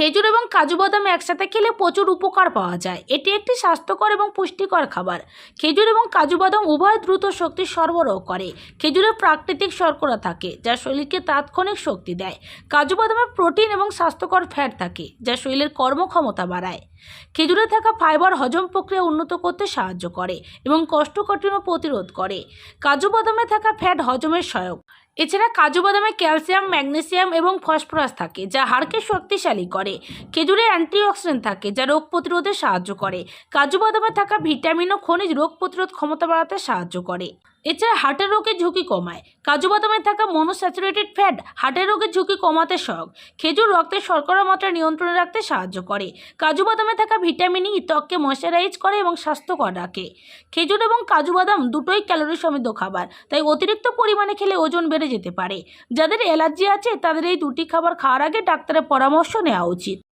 খেজুর এবং কাজু বাদাম একসাথে খেলে প্রচুর উপকার পাওয়া যায়। এটি একটি স্বাস্থ্যকর এবং পুষ্টিকর খাবার। খেজুর এবং কাজু বাদাম উভয় দ্রুত শক্তি সরবরাহ করে। খেজুরে প্রাকৃতিক শর্করা থাকে, যা শরীরকে তাৎক্ষণিক শক্তি দেয়। কাজু বাদামে প্রোটিন এবং স্বাস্থ্যকর ফ্যাট থাকে, যা শরীরের কর্মক্ষমতা বাড়ায়। খেজুরে থাকা ফাইবার হজম প্রক্রিয়া উন্নত করতে সাহায্য করে এবং কোষ্ঠকাঠিন্য প্রতিরোধ করে। কাজু বাদামে থাকা ফ্যাট হজমের সহায়ক। এছাড়া কাজু বাদামে ক্যালসিয়াম, ম্যাগনেসিয়াম এবং ফসফরাস থাকে, যা হাড়কে শক্তিশালী করে। খেজুরে অ্যান্টিঅক্সিডেন্ট থাকে, যা রোগ প্রতিরোধে সাহায্য করে। কাজু বাদামে থাকা ভিটামিন ও খনিজ রোগ প্রতিরোধ ক্ষমতা বাড়াতে সাহায্য করে। এছাড়া হার্টের রোগের ঝুঁকি কমায়। কাজু বাদামে থাকা মনোস্যাচুরেটেড ফ্যাট হার্টের রোগের ঝুঁকি কমাতে সহায়ক। খেজুর রক্তের শর্করা মাত্রা নিয়ন্ত্রণে রাখতে সাহায্য করে। কাজু বাদামে থাকা ভিটামিন ই ত্বককে ময়শ্চারাইজ করে এবং স্বাস্থ্যকর রাখে। খেজুর এবং কাজু বাদাম দুটোই ক্যালোরি সমৃদ্ধ খাবার, তাই অতিরিক্ত পরিমাণে খেলে ওজন বেড়ে যেতে পারে। যাদের অ্যালার্জি আছে, তাদের এই দুটি খাবার খাওয়ার আগে ডাক্তারের পরামর্শ নেওয়া উচিত।